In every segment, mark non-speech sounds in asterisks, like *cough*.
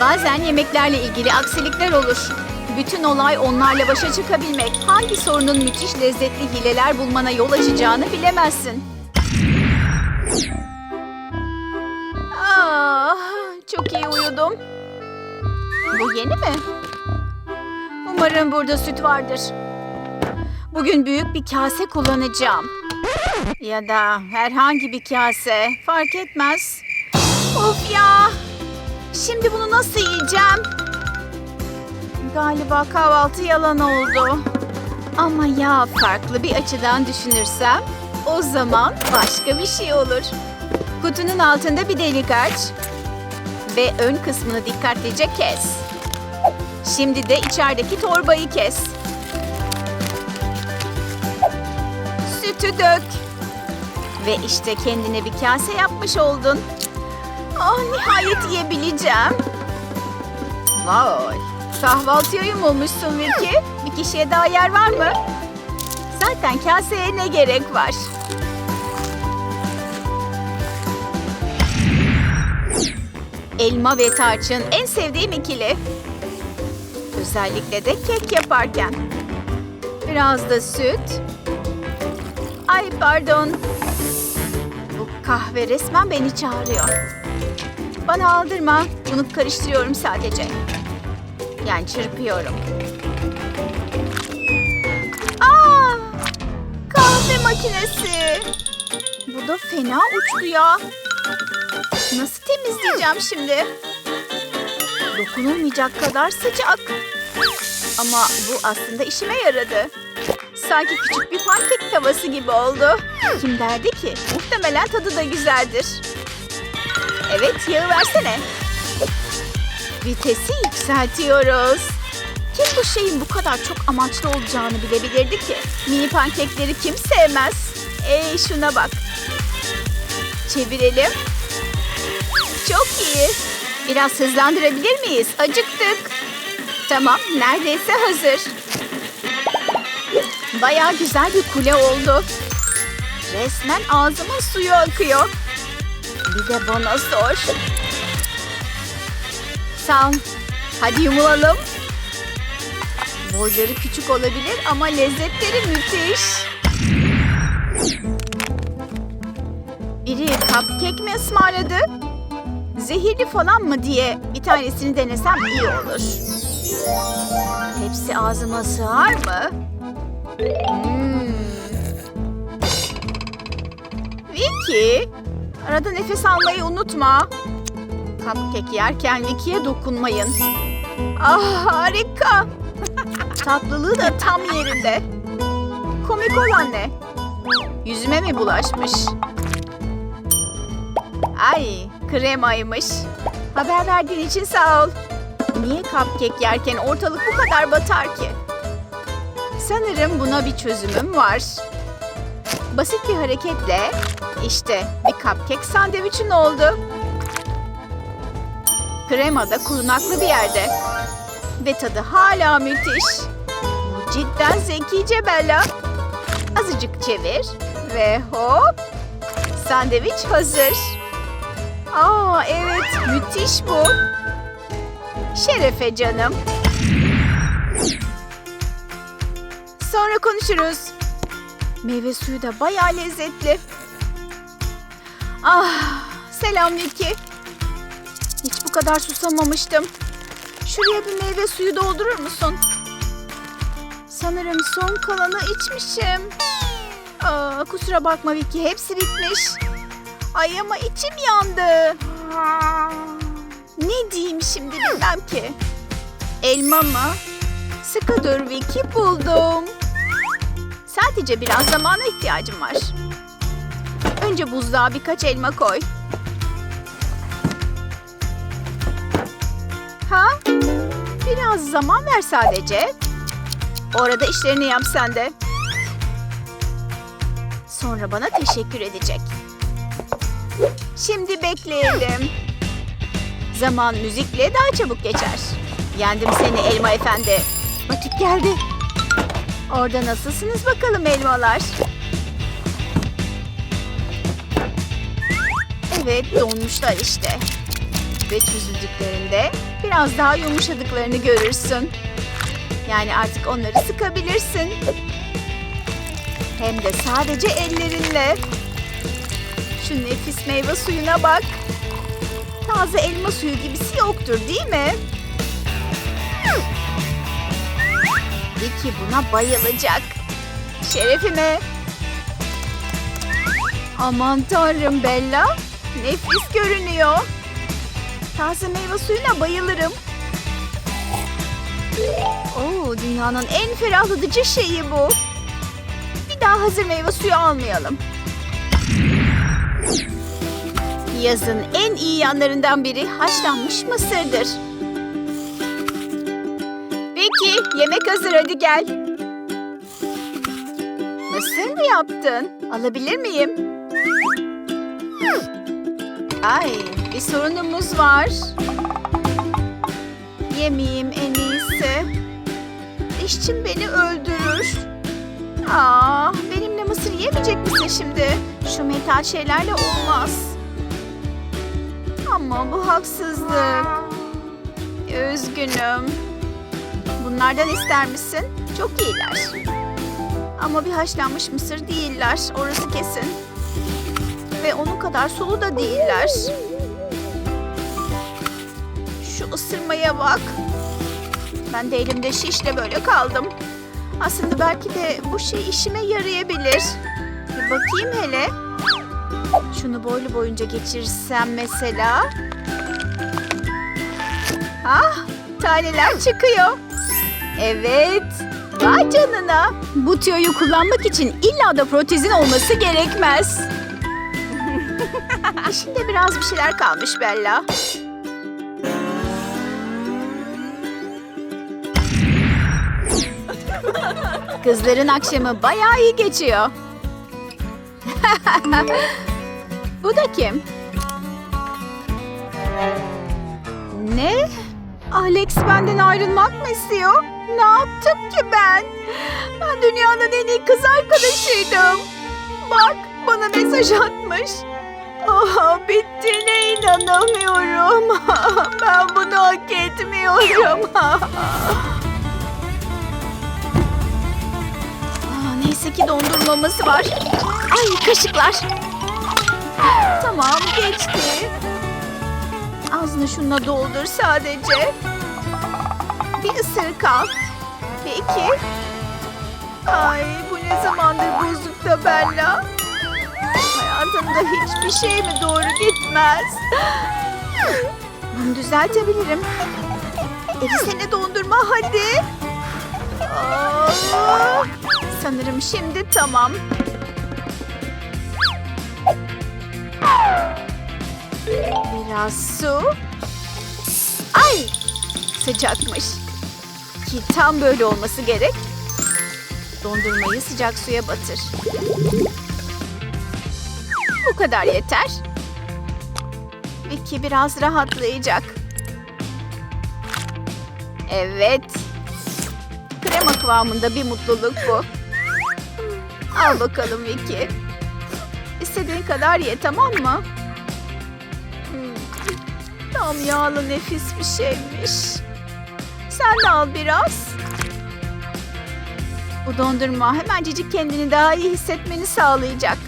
Bazen yemeklerle ilgili aksilikler olur. Bütün olay onlarla başa çıkabilmek. Hangi sorunun müthiş lezzetli hileler bulmana yol açacağını bilemezsin. Ah, çok iyi uyudum. Bu yeni mi? Umarım burada süt vardır. Bugün büyük bir kase kullanacağım. Ya da herhangi bir kase. Fark etmez. Of ya! Şimdi bunu nasıl yiyeceğim? Galiba kahvaltı yalan oldu. Ama ya farklı bir açıdan düşünürsem o zaman başka bir şey olur. Kutunun altında bir delik aç ve ön kısmını dikkatlice kes. Şimdi de içerideki torbayı kes. Sütü dök. Ve işte kendine bir kase yapmış oldun. Oh nihayet yiyebileceğim. Vay. Kahvaltıya yumulmuşsun Vicky. Bir kişiye daha yer var mı? Zaten kaseye ne gerek var? Elma ve tarçın en sevdiğim ikili. Özellikle de kek yaparken. Biraz da süt. Ay pardon. Bu kahve resmen beni çağırıyor. Bana aldırma. Bunu karıştırıyorum sadece. Yani çırpıyorum. Aa! Kahve makinesi. Bu da fena uçtu ya. Nasıl temizleyeceğim şimdi? Dokunulmayacak kadar sıcak. Ama bu aslında işime yaradı. Sanki küçük bir pankek tavası gibi oldu. Kim derdi ki? Muhtemelen tadı da güzeldir. Evet, yağı versene. Vitesi yükseltiyoruz. Kim bu şeyin bu kadar çok amaçlı olacağını bilebilirdi ki? Mini pankekleri kim sevmez? Ey şuna bak. Çevirelim. Çok iyi. Biraz hızlandırabilir miyiz? Acıktık. Tamam, neredeyse hazır. Bayağı güzel bir kule oldu. Resmen ağzımın suyu akıyor. Bir de bana sor. Ol. Hadi yumulalım. Boyları küçük olabilir ama lezzetleri müthiş. Biri cupcake mi ısmarladı? Zehirli falan mı diye bir tanesini denesem iyi olur. Hepsi ağzıma sığar mı? Hmm. Vicky, arada nefes almayı unutma. Cupcake yerken Vicky'ye dokunmayın. Ah harika. *laughs* Tatlılığı da tam yerinde. Komik olan ne? Yüzüme mi bulaşmış? Ay kremaymış. Haber verdiğin için sağ ol. Niye cupcake yerken ortalık bu kadar batar ki? Sanırım buna bir çözümüm var. Basit bir hareketle işte bir cupcake sandviçin oldu. Krema da korunaklı bir yerde. Ve tadı hala müthiş. Bu cidden zekice Bella. Azıcık çevir ve hop. Sandviç hazır. Aa evet müthiş bu. Şerefe canım. Sonra konuşuruz. Meyve suyu da bayağı lezzetli. Ah, selam Vicky. Hiç bu kadar susamamıştım. Şuraya bir meyve suyu doldurur musun? Sanırım son kalanı içmişim. Aa, kusura bakma Vicky, hepsi bitmiş. Ay ama içim yandı. Ne diyeyim şimdi bilmem ki. Elma mı? Sıkı dur Vicky buldum. Sadece biraz zamana ihtiyacım var. Önce buzluğa birkaç elma koy. Ha? Biraz zaman ver sadece. Orada işlerini yap sen de. Sonra bana teşekkür edecek. Şimdi bekleyelim. Zaman müzikle daha çabuk geçer. Yendim seni elma efendi. Vakit geldi. Orada nasılsınız bakalım elmalar? Evet donmuşlar işte. Ve çözüldüklerinde biraz daha yumuşadıklarını görürsün. Yani artık onları sıkabilirsin. Hem de sadece ellerinle. Şu nefis meyve suyuna bak. Taze elma suyu gibisi yoktur değil mi? Vicky buna bayılacak. Şerefime. Aman tanrım Bella. Nefis görünüyor. Taze meyve suyuna bayılırım. Oo, dünyanın en ferahlatıcı şeyi bu. Bir daha hazır meyve suyu almayalım. Yazın en iyi yanlarından biri haşlanmış mısırdır. Vicky, yemek hazır hadi gel. Mısır mı yaptın? Alabilir miyim? Ay, bir sorunumuz var. Yemeyeyim en iyisi. İşçim beni öldürür. Aa, benimle mısır yemeyecek misin şimdi? Şu metal şeylerle olmaz. Ama bu haksızlık. Üzgünüm. Bunlardan ister misin? Çok iyiler. Ama bir haşlanmış mısır değiller. Orası kesin. Ve onun kadar sulu da değiller. Şu ısırmaya bak. Ben de elimde şişle böyle kaldım. Aslında belki de bu şey işime yarayabilir. Bir bakayım hele. Şunu boylu boyunca geçirsem mesela. Ah, taneler çıkıyor. Evet. Vay canına. Bu tüyoyu kullanmak için illa da protezin olması gerekmez. İşinde biraz bir şeyler kalmış Bella. Kızların akşamı bayağı iyi geçiyor. *laughs* Bu da kim? Ne? Alex benden ayrılmak mı istiyor? Ne yaptım ki ben? Ben dünyanın en iyi kız arkadaşıydım. Bak bana mesaj atmış. Oh, bittiğine inanamıyorum. ben bunu hak etmiyorum. Aa, neyse ki dondurmamız var. Ay kaşıklar. Tamam geçti. Ağzını şununla doldur sadece. Bir ısırık al. Peki. Ay bu ne zamandır bozukta Bella. Hayatımda hiçbir şey mi doğru gitmez? Bunu düzeltebilirim. Elisene dondurma hadi. Aa, sanırım şimdi tamam. Biraz su. Ay! Sıcakmış. Ki tam böyle olması gerek. Dondurmayı sıcak suya batır. Bu kadar yeter. Vicky biraz rahatlayacak. Evet. Krema kıvamında bir mutluluk bu. Al bakalım Vicky. İstediğin kadar ye tamam mı? Hmm, Tam yağlı nefis bir şeymiş. Sen de al biraz. Bu dondurma hemencecik kendini daha iyi hissetmeni sağlayacak.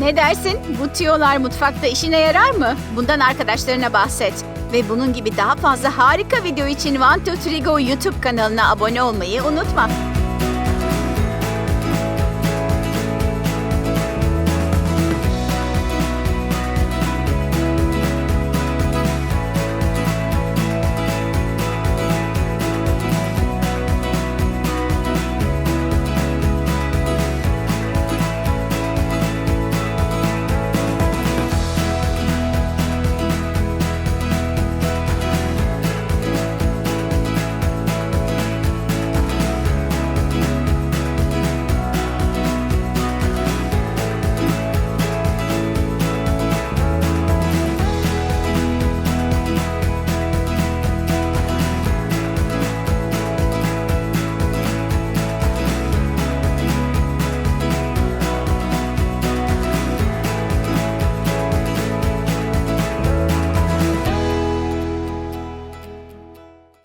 Ne dersin? Bu tüyolar mutfakta işine yarar mı? Bundan arkadaşlarına bahset. Ve bunun gibi daha fazla harika video için One Two Three Go YouTube kanalına abone olmayı unutma.